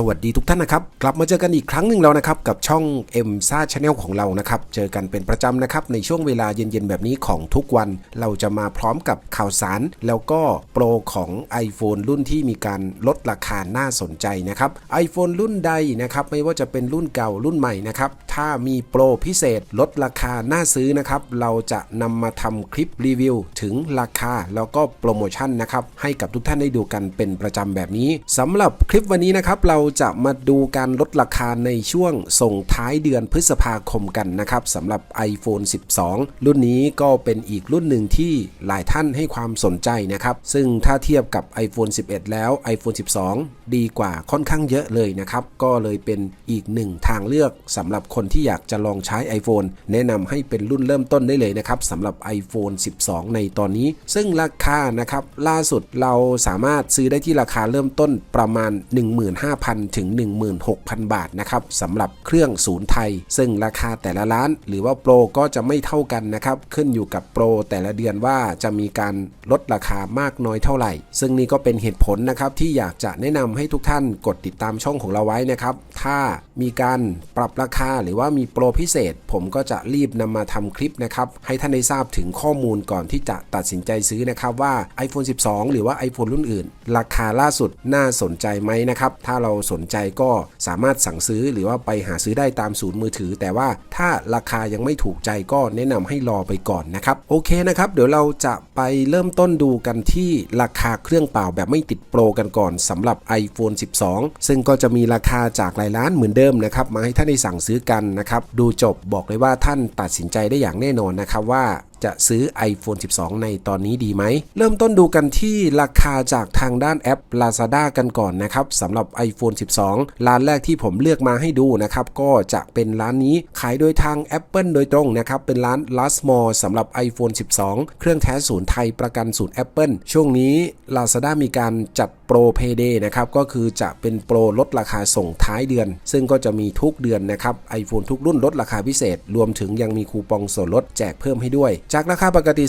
สวัสดีทุกท่านนะครับ กลับมาเจอกันอีกครั้งหนึ่งแล้วนะครับ กับช่อง M ซ่าชาแนลของเรานะครับ เจอกันเป็นประจำนะครับ ในช่วงเวลาเย็นๆ แบบนี้ของทุกวัน เราจะมาพร้อมกับข่าวสาร แล้วก็โปรของ iPhone รุ่นที่มีการลดราคาน่าสนใจนะครับ iPhone รุ่นใดนะครับ ไม่ว่าจะเป็นรุ่นเก่ารุ่นใหม่นะครับ ถ้ามีโปรพิเศษลดราคาน่าซื้อนะครับ เราจะนำมาทำคลิปรีวิวถึงราคาแล้วก็โปรโมชั่นนะครับให้กับทุกท่านได้ดูกันเป็นประจำแบบนี้สำหรับคลิปวันนี้นะครับเราจะมาดูการลดราคาในช่วงส่งท้ายเดือนพฤษภาคมกันนะครับสำหรับ iPhone 12 รุ่นนี้ก็เป็นอีกรุ่นหนึ่งที่หลายท่านให้ความสนใจนะครับ ซึ่งถ้าเทียบกับ iPhone 11 แล้ว iPhone 12 ดีกว่าค่อนข้างเยอะเลยนะครับ ก็เลยเป็นอีกหนึ่งทางเลือกสำหรับคนที่อยากจะลองใช้ iPhone แนะนำให้เป็นรุ่นเริ่มต้นได้เลยนะครับสำหรับ iPhone 12 ในตอนนี้ ซึ่งราคานะครับล่าสุดเราสามารถซื้อได้ที่ราคาเริ่มต้นประมาณ 15,000ถึง 16,000 บาทนะครับสำหรับเครื่องศูนย์ไทย ซึ่งราคาแต่ละร้าน หรือว่าโปรก็จะไม่เท่ากันนะครับขึ้นอยู่กับโปรแต่ละเดือนว่าจะมีการลดราคามากน้อยเท่าไหร่ ซึ่งนี่ก็เป็นเหตุผลนะครับที่อยากจะแนะนำให้ทุกท่านกดติดตามช่องของเราไว้นะครับ ถ้ามีการปรับราคาหรือว่ามีโปรพิเศษ ผมก็จะรีบนำมาทำคลิปนะครับให้ท่านได้ทราบถึงข้อมูลก่อนที่จะตัดสินใจซื้อนะครับว่า iPhone 12 หรือว่า iPhone รุ่นอื่น ราคาล่าสุดน่าสนใจไหมนะครับถ้าเราสนใจก็สามารถสั่งซื้อหรือว่าไปหาซื้อได้ตามศูนย์มือถือ แต่ว่าถ้าราคายังไม่ถูกใจก็แนะนำให้รอไปก่อนนะครับโอเคนะครับเดี๋ยวเราจะไปเริ่มต้นดูกันที่ราคาเครื่องเปล่าแบบไม่ติดโปรกันก่อนสำหรับ iPhone 12 ซึ่งก็จะมีราคาจากหลายร้านเหมือนเดิมนะครับมาให้ท่านได้สั่งซื้อกันนะครับดูจบบอกเลยว่าท่านตัดสินใจได้อย่างแน่นอนนะครับว่า จะซื้อ iPhone 12 ในตอนนี้ดีไหม เริ่มต้นดูกันที่ราคาจากทางด้านแอป Lazada กันก่อนนะครับสำหรับ iPhone 12 ร้านแรกที่ผมเลือกมาให้ดูนะครับ ก็จะเป็นร้านนี้ขายโดยทาง Apple โดยตรงนะครับ เป็นร้าน Last Mall สำหรับ iPhone 12 เครื่องแท้ศูนย์ไทยประกันศูนย์ Apple ช่วงนี้ Lazada มีการจัดโปร Payday นะครับ ก็คือจะเป็นโปรลดราคาส่งท้ายเดือน ซึ่งก็จะมีทุกเดือนนะครับ iPhone ทุกรุ่นลดราคาพิเศษ รวมถึงยังมีคูปองส่วนลดแจกเพิ่มให้ด้วยจากราคาปกติ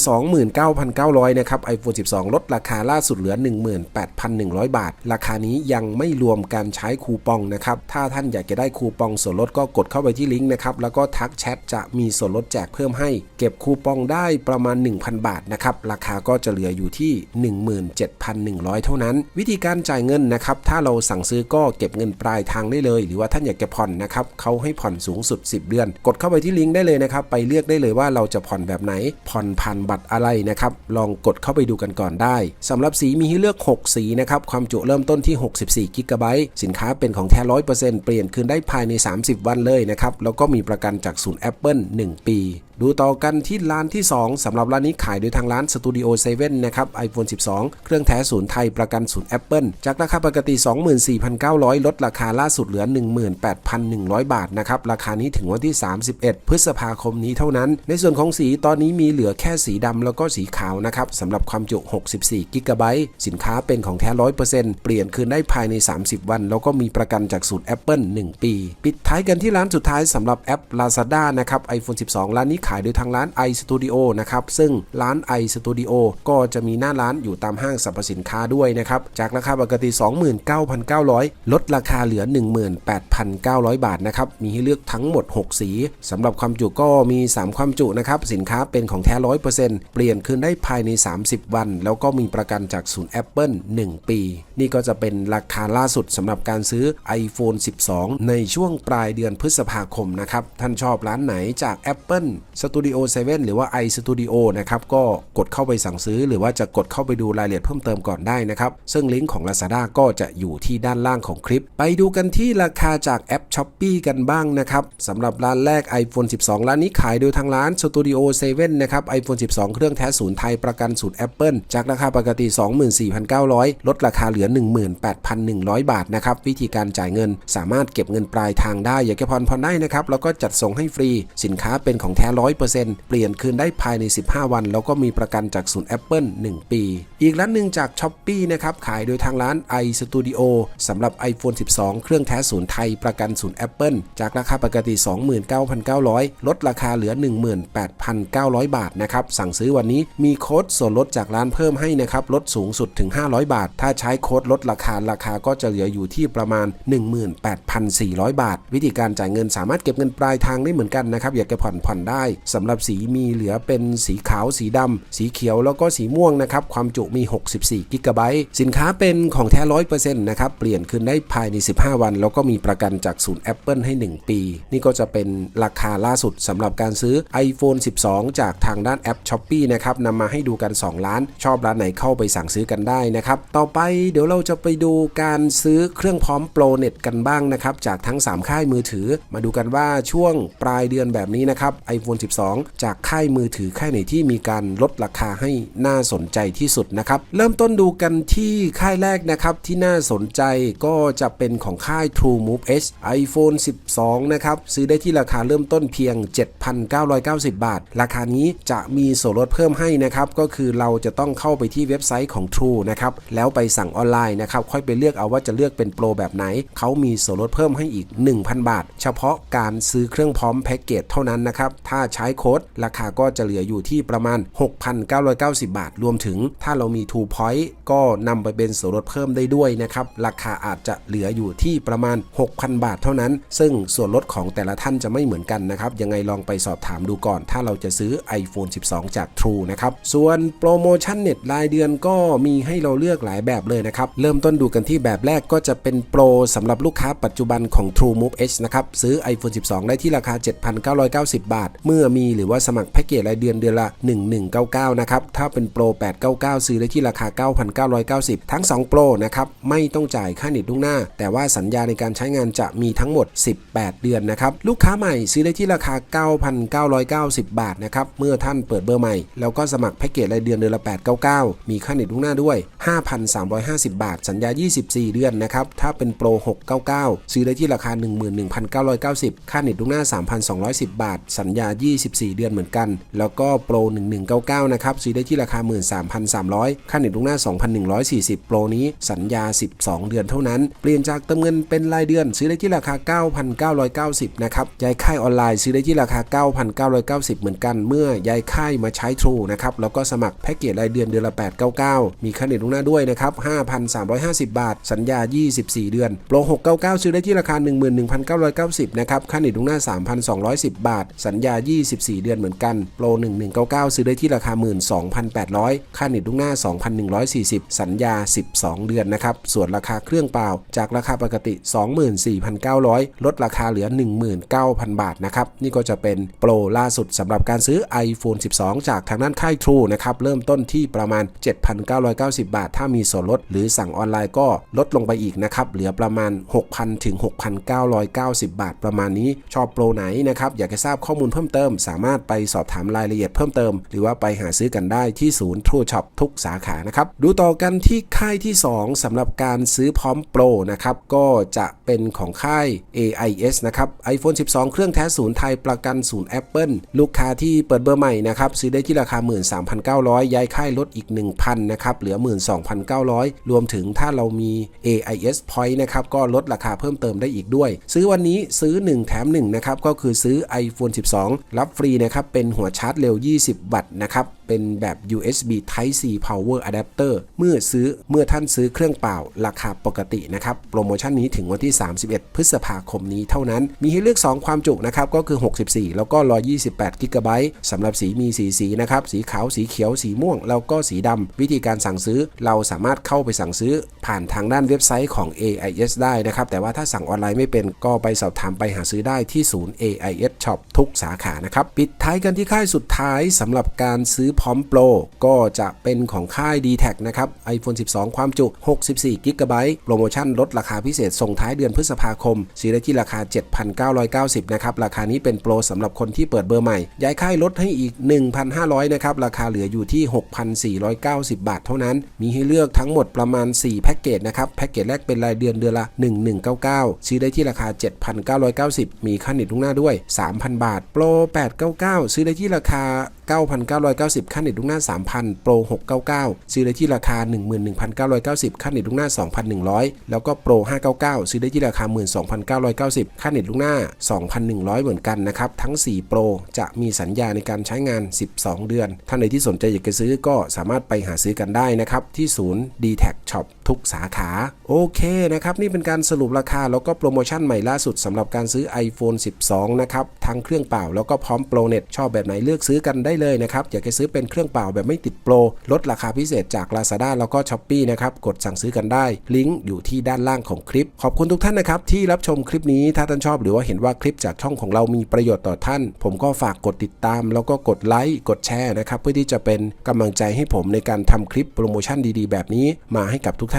29,900 นะครับ iPhone 12 ลดราคาล่าสุดเหลือ 18,100 บาท ราคานี้ยังไม่รวมการใช้คูปองนะครับ ถ้าท่านอยากจะได้คูปองส่วนลดก็กดเข้าไปที่ลิงก์นะครับ แล้วก็ทักแชทจะมีส่วนลดแจกเพิ่มให้ เก็บคูปองได้ประมาณ 1,000 บาทนะครับ ราคาก็จะเหลืออยู่ที่ 17,100 เท่านั้น วิธีการจ่ายเงินนะครับ ถ้าเราสั่งซื้อก็เก็บเงินปลายทางได้เลย หรือว่าท่านอยากจะผ่อนนะครับเขาให้ผ่อนสูงสุด 10 เดือน กดเข้าไปที่ลิงก์ได้เลยนะครับ ไปเลือกได้เลยว่าเราจะผ่อนแบบไหนผ่อนผ่านบัตรอะไรนะครับ ลองกดเข้าไปดูกันก่อนได้สำหรับสีมีให้เลือก 6 สีนะครับ ความจุเริ่มต้นที่ 64กิกะไบต์สินค้าเป็นของแท้ร้อยเปลี่ยนคืนได้ภายใน 30 วันเลยนะครับ แล้วก็มีประกันจากศูนย์ Apple 1 ปี ดูต่อกันที่ร้านที่ 2สำหรับร้านนี้ขายโดยทางร้าน Studio 7 นะครับ iPhone 12 เครื่องแท้ศูนย์ไทยประกันศูนย์ Apple จากราคาปกติ 24,900 ลดราคาล่าสุดเหลือ 18,100 บาทนะครับ ราคานี้ถึงวันที่ 31 พฤษภาคมนี้เท่านั้น ในส่วนของสีตอนนี้มีเหลือแค่สีดำแล้วก็สีขาวนะครับสำหรับความจุ 64 กิกะไบต์สินค้าเป็นของแท้ 100%เปลี่ยนคืนได้ภายใน 30 วัน แล้วก็มีประกันจากศูนย์ Apple 1 ปี ปิดท้ายกันที่ร้านสุดท้ายสำหรับแอป Lazada นะครับ iPhone 12 ร้านนี้ขายโดยทางร้าน iStudio นะครับ ซึ่งร้าน iStudio ก็จะมีหน้าร้านอยู่ตามห้างสรรพสินค้าด้วยนะครับ จากราคาปกติ 29,900 ลดราคาเหลือ 18,900 บาทนะครับ มีให้เลือกทั้งหมด 6 สีสำหรับความจุก็มี 3 ความจุนะครับ สินค้าเป็นของแท้ 100%เปลี่ยนคืนได้ภายใน 30 วัน แล้วก็มีประกันจากศูนย์ Apple 1 ปี นี่ก็จะเป็นราคาล่าสุดสำหรับการซื้อ iPhone 12 ในช่วงปลายเดือนพฤษภาคมนะครับ ท่านชอบร้านไหนจาก Apple Studio 7 หรือว่า iStudio นะครับก็กดเข้าไปสั่งซื้อ หรือว่าจะกดเข้าไปดูรายละเอียดเพิ่มเติมก่อนได้นะครับ ซึ่งลิงก์ของ Lazada ก็จะอยู่ที่ด้านล่างของคลิป ไปดูกันที่ราคาจากแอป s h o p e e กันบ้างนะครับสำหรับร้านแรก iPhone 12 ร้านนี้ขายโดยทางร้าน Studio 7 นะครับ iPhone 12 เครื่องแท้ศูนย์ไทยประกันศูนย์ Apple จากราคาปกติ 24,900 ลดราคาเหลือ 18,100 บาทนะครับวิธีการจ่ายเงินสามารถเก็บเงินปลายทางได้ อยากจะผ่อนผ่อนได้นะครับแล้วก็จัดส่งให้ฟรีสินค้าเป็นของแท้100%เปลี่ยนคืนได้ภายใน 15 วัน แล้วก็มีประกันจากศูนย์ Apple 1 ปี อีกร้านหนึ่งจาก s h อ p e e นะครับ ขายโดยทางร้าน iStudio สำหรับ iPhone 12 เครื่องแท้ศูนย์ไทยประกันศูนย์ Apple จากราคาปกติ 29,900 ลดราคาเหลือ 18,900 บาทนะครับ สั่งซื้อวันนี้มีโค้ดส่วนลดจากร้านเพิ่มให้นะครับ ลดสูงสุดถึง 500 บาท ถ้าใช้โค้ดลดราคาราคาก็จะเหลืออยู่ที่ประมาณ 18,400 บาท วิธีการจ่ายเงินสามารถเก็บเงินปลายทางได้เหมือนกันนะครับอยากจะผ่อนผ่อนได้สำหรับสีมีเหลือเป็นสีขาวสีดำสีเขียวแล้วก็สีม่วงนะครับความจุมี 64กิกะไบต์สินค้าเป็นของแท้ร้อยเปอร์เซ็นต์นะครับเปลี่ยนคืนได้ภายใน 15 วัน แล้วก็มีประกันจากศูนย์ Apple ให้ 1 ปี นี่ก็จะเป็นราคาล่าสุดสำหรับการซื้อ iPhone 12 จากทางด้านแอป s h อ p e e นะครับนำมาให้ดูกัน 2 ล้าน ชอบร้านไหนเข้าไปสั่งซื้อกันได้นะครับต่อไปเดี๋ยวเราจะไปดูการซื้อเครื่องพร้อมโปรเน็ตกันบ้างนะครับจากทั้ง 3 ค่ายมือถือ มาดูกันว่าช่วงปลายเดือนแบบนี้นะครับ iPhone 12 จากค่ายมือถือค่ายไหนที่มีการลดราคาให้น่าสนใจที่สุดนะครับ เริ่มต้นดูกันที่ค่ายแรกนะครับ ที่น่าสนใจก็จะเป็นของค่าย True Move H iPhone 12 นะครับ ซื้อได้ที่ราคาเริ่มต้นเพียง 7,990 บาท ราคานี้จะมีส่วนลดเพิ่มให้นะครับ ก็คือเราจะต้องเข้าไปที่เว็บไซต์ของ True นะครับ แล้วไปสั่งออนไลน์นะครับ ค่อยไปเลือกเอาว่าจะเลือกเป็นโปรแบบไหน เขามีส่วนลดเพิ่มให้อีก 1,000 บาท เฉพาะการซื้อเครื่องพร้อมแพ็กเกจเท่านั้นนะครับ ถ้าใช้โค้ดราคาก็จะเหลืออยู่ที่ประมาณ 6,990 บาท รวมถึงถ้าเรามี True Point ก็นำไปเป็นส่วนลดเพิ่มได้ด้วยนะครับ ราคาอาจจะเหลืออยู่ที่ประมาณ 6,000 บาทเท่านั้น ซึ่งส่วนลดของแต่ละท่านจะไม่เหมือนกันนะครับ ยังไงลองไปสอบถามดูก่อน ถ้าเราจะซื้อ iPhone 12 จาก True นะครับ ส่วนโปรโมชั่นเน็ตรายเดือนก็มีให้เราเลือกหลายแบบเลยนะครับ เริ่มต้นดูกันที่แบบแรกก็จะเป็นโปรสำหรับลูกค้าปัจจุบันของ True Move H นะครับ ซื้อ iPhone 12 ได้ที่ราคา 7,990 บาท เมื่อมีหรือว่าสมัครแพ็กเกจรายเดือนเดือนละ 1199 นะครับ ถ้าเป็นโปร 899 ซื้อได้ที่ราคา 9,990 ทั้ง 2 โปรนะครับ ไม่ต้องจ่ายค่าเน็ตล่วงหน้า แต่ว่าสัญญาในการใช้งานจะมีทั้งหมด 18 เดือนนะครับ ลูกค้าใหม่ซื้อได้ที่ราคา 9,990 บาทนะครับ เมื่อท่านเปิดเบอร์ใหม่ แล้วก็สมัครแพ็กเกจรายเดือนเดือนละ 899 มีค่าเน็ตล่วงหน้าด้วย 5,350 บาท สัญญา 24 เดือนนะครับ ถ้าเป็นโปร 699 ซื้อได้ที่ราคา 11,990 ค่าเน็ตล่วงหน้า 3,210 บาท สัญญา24 เดือนเหมือนกัน แล้วก็โปร 1199 นะครับ ซื้อได้ที่ราคา 13,300 ค่าเน็ตล่วงหน้า 2,140 โปรนี้สัญญา 12 เดือนเท่านั้น เปลี่ยนจากเติมเงินเป็นรายเดือน ซื้อได้ที่ราคา 9,990 นะครับย้ายค่ายออนไลน์ซื้อได้ที่ราคา 9,990 เหมือนกัน เมื่อย้ายค่ายมาใช้ True นะครับ แล้วก็สมัครแพ็กเกจรายเดือนเดือนละ 899 มีค่าเน็ตล่วงหน้าด้วยนะครับ 5,350 บาท สัญญา 24 เดือน โปร 699 ซื้อได้ที่ราคา 11,990 นะครับ ค่าเน็ตล่วงหน้า 3,210 บาท สัญญา24เดือนเหมือนกัน โปร 1199 ซื้อได้ที่ราคา 12,800 ค่าเน็ตล่วงหน้า 2,140 สัญญา 12 เดือนนะครับ ส่วนราคาเครื่องเปล่า จากราคาปกติ 24,900 ลดราคาเหลือ 19,000 บาทนะครับ นี่ก็จะเป็นโปรล่าสุดสำหรับการซื้อ iPhone 12 จากทางด้านค่าย True นะครับ เริ่มต้นที่ประมาณ 7,990 บาท ถ้ามีส่วนลด หรือสั่งออนไลน์ก็ลดลงไปอีกนะครับ เหลือประมาณ 6,000 ถึง 6,990 บาทประมาณนี้ ชอบโปรไหนนะครับ อยากจะทราบข้อมูลเพิ่มเติมสามารถไปสอบถามรายละเอียดเพิ่มเติม หรือว่าไปหาซื้อกันได้ที่ศูนย์ True Shop ทุกสาขานะครับ ดูต่อกันที่ค่ายที่ 2สำหรับการซื้อพร้อมโปรนะครับ ก็จะเป็นของค่าย AIS นะครับ iPhone 12 เครื่องแท้ศูนย์ไทยประกันศูนย์ Apple ลูกค้าที่เปิดเบอร์ใหม่นะครับซื้อได้ที่ราคา 13,900 ย้ายค่ายลดอีก 1,000นะครับเหลือ 12,900 รวมถึงถ้าเรามี AIS Point นะครับก็ลดราคาเพิ่มเติมได้อีกด้วย ซื้อวันนี้ซื้อ 1 แถม1นะครับก็คือซื้อ iPhone 12รับฟรีนะครับเป็นหัวชาร์จเร็ว 20 วัตต์นะครับ เป็นแบบ USB Type C Power Adapter เมื่อซื้อเมื่อท่านซื้อเครื่องเปล่าราคาปกตินะครับ โปรโมชั่นนี้ถึงวันที่ 31 พฤษภาคมนี้เท่านั้น มีให้เลือก 2 ความจุนะครับ ก็คือ 64 แล้วก็ 128 g b สำหรับสีมีสีสีนะครับ สีขาว สีเขียว สีม่วง แล้วก็สีดำ วิธีการสั่งซื้อเราสามารถเข้าไปสั่งซื้อ ผ่านทางด้านเว็บไซต์ของ AIS ได้นะครับ แต่ว่าถ้าสั่งออนไลน์ไม่เป็นก็ไปสอบถามไปหาซื้อได้ที่ศูนย์ AIS Shop ทุกสาขานะครับ ปิดท้ายกันที่ค่ายสุดท้ายสำหรับการซื้อพร้อมโปรก็จะเป็นของค่าย d t แทนะครับ iPhone 12 ความจุ 64 g b โปรโมชั่นลดราคาพิเศษส่งท้ายเดือนพฤษภาคมซื้อได้ที่ราคา 7,990 นะครับ ราคานี้เป็นโปรสำหรับคนที่เปิดเบอร์ใหม่ ย้ายค่ายลดให้อีก 1,500 นะครับ ราคาเหลืออยู่ที่ 6,490 บาทเท่านั้น มีให้เลือกทั้งหมดประมาณ 4 แพ็กเกจนะครับ แพ็กเกจแรกเป็นรายเดือนเดือนละ 1199 ซื้อได้ที่ราคา 7,990 มีค่าเน็ตล่วงหน้าด้วย 3,000 บาท โปร 899 ซื้อได้ที่ราคา 9,990ค่าเน็ตลูกหน้า 3,000 โปร 699 ซื้อได้ที่ราคา 11,990 ค่าเน็ตลูกหน้า 2,100 แล้วก็โปร 599 ซื้อได้ที่ราคา 12,990 ค่าเน็ตลูกหน้า 2,100 เหมือนกันนะครับ ทั้ง 4 โปร จะมีสัญญาในการใช้งาน 12 เดือน ท่านใดที่สนใจอยากจะซื้อก็สามารถไปหาซื้อกันได้นะครับที่ศูนย์ d t แท Shop ทุกสาขา โอเคนะครับ นี่เป็นการสรุปราคาแล้วก็โปรโมชั่นใหม่ล่าสุดสำหรับการซื้อ iPhone 12 นะครับ ทั้งเครื่องเปล่าแล้วก็พร้อมโปรเน็ตชอบแบบไหนเลือกซื้อกันได้เลยนะครับ อยากจะซื้อเป็นเครื่องเปล่าแบบไม่ติดโปร ลดราคาพิเศษจาก Lazada แล้วก็ s h อ p e e นะครับ กดสั่งซื้อกันได้ ลิงก์อยู่ที่ด้านล่างของคลิป ขอบคุณทุกท่านนะครับที่รับชมคลิปนี้ถ้าท่านชอบหรือว่าเห็นว่าคลิปจากช่องของเรามีประโยชน์ต่อท่าน ผมก็ฝากกดติดตาม แล้วก็กดไลค์กดแชร์นะครับเพื่อที่จะเป็นกำลังใจให้ผมในการทำคลิปโปรโมชั่นดีๆ แบบนี้มาให้กับทุกท่